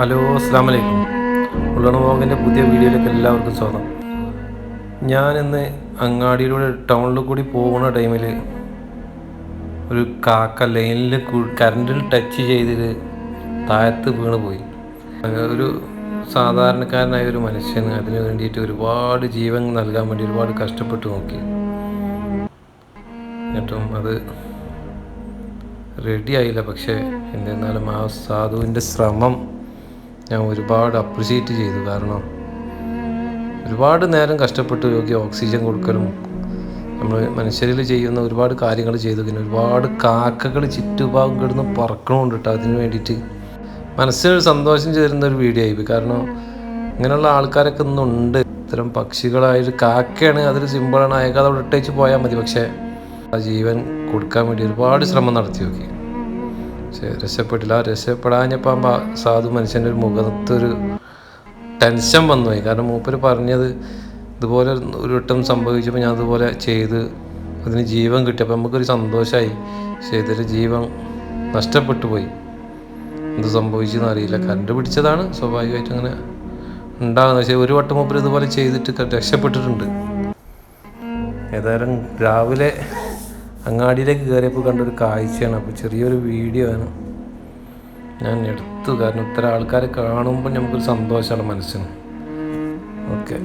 Hello അസ്സാം വലൈക്കും ഉള്ളണമോഗിന്റെ പുതിയ വീഡിയോയിലേക്ക് എല്ലാവർക്കും സ്വാഗതം. ഞാൻ ഇന്ന് അങ്ങാടിയിലൂടെ ടൗണിൽ കൂടി പോകുന്ന ടൈമിൽ ഒരു കാക്ക ലൈനിൽ കറണ്ടിൽ ടച്ച് ചെയ്തിട്ട് താഴത്ത് വീണ് പോയി. ഒരു സാധാരണക്കാരനായ ഒരു മനുഷ്യന് അതിന് വേണ്ടിയിട്ട് ഒരുപാട് ജീവൻ നൽകാൻ വേണ്ടി ഒരുപാട് കഷ്ടപ്പെട്ട് നോക്കി. എന്നിട്ടും അത് റെഡി ആയില്ല. പക്ഷേ എന്നിരുന്നാലും ആ സാധുവിന്റെ ശ്രമം ഞാൻ ഒരുപാട് അപ്രിഷ്യേറ്റ് ചെയ്തു. കാരണം ഒരുപാട് നേരം കഷ്ടപ്പെട്ട് രോഗി ഓക്സിജൻ കൊടുക്കലും നമ്മൾ മനുഷ്യരിൽ ചെയ്യുന്ന ഒരുപാട് കാര്യങ്ങൾ ചെയ്തു. പിന്നെ ഒരുപാട് കാക്കകൾ ചുറ്റുഭാഗം കിടന്ന് പറക്കണമുണ്ട് കേട്ടോ അതിന് വേണ്ടിയിട്ട് മനസ്സിനൊരു സന്തോഷം ചേരുന്ന ഒരു വീഡിയോ ആയി. കാരണം ഇങ്ങനെയുള്ള ആൾക്കാരൊക്കെ ഇന്നുണ്ട്. ഇത്തരം പക്ഷികളായൊരു കാക്കയാണ്. അതൊരു സിമ്പിളാണ് അയാൾക്ക് അവിടെ ഇട്ടേച്ച് പോയാൽ മതി. പക്ഷേ ആ ജീവൻ കൊടുക്കാൻ വേണ്ടി ഒരുപാട് ശ്രമം നടത്തി നോക്കി പക്ഷേ രക്ഷപ്പെട്ടില്ല. ആ രക്ഷപ്പെടാഞ്ഞപ്പോൾ ആ സാധു മനുഷ്യന്റെ ഒരു മുഖത്തൊരു ടെൻഷൻ വന്നുപോയി. കാരണം മൂപ്പര് പറഞ്ഞത് ഇതുപോലെ ഒരു വട്ടം സംഭവിച്ചപ്പോൾ ഞാൻ അതുപോലെ ചെയ്ത് അതിന് ജീവൻ കിട്ടിയപ്പോൾ നമുക്കൊരു സന്തോഷമായി പക്ഷേ ഇതിൽ ജീവൻ നഷ്ടപ്പെട്ടു പോയി എന്ത് സംഭവിച്ചെന്ന് അറിയില്ല. കറണ്ട് പിടിച്ചതാണ്. സ്വാഭാവികമായിട്ട് അങ്ങനെ ഉണ്ടാകുന്നത്. പക്ഷേ ഒരു വട്ടം മൂപ്പര് ഇതുപോലെ ചെയ്തിട്ട് രക്ഷപ്പെട്ടിട്ടുണ്ട്. ഏതായാലും രാവിലെ അങ്ങാടിയിലേക്ക് കയറിയപ്പോൾ കണ്ടൊരു കാഴ്ചയാണ്. അപ്പോൾ ചെറിയൊരു വീഡിയോ ആണ്. ഞാൻ എടുത്തു. കാരണം ഇത്ര ആൾക്കാരെ കാണുമ്പോൾ നമുക്കൊരു സന്തോഷമാണ് മനസ്സിന്. ഓക്കെ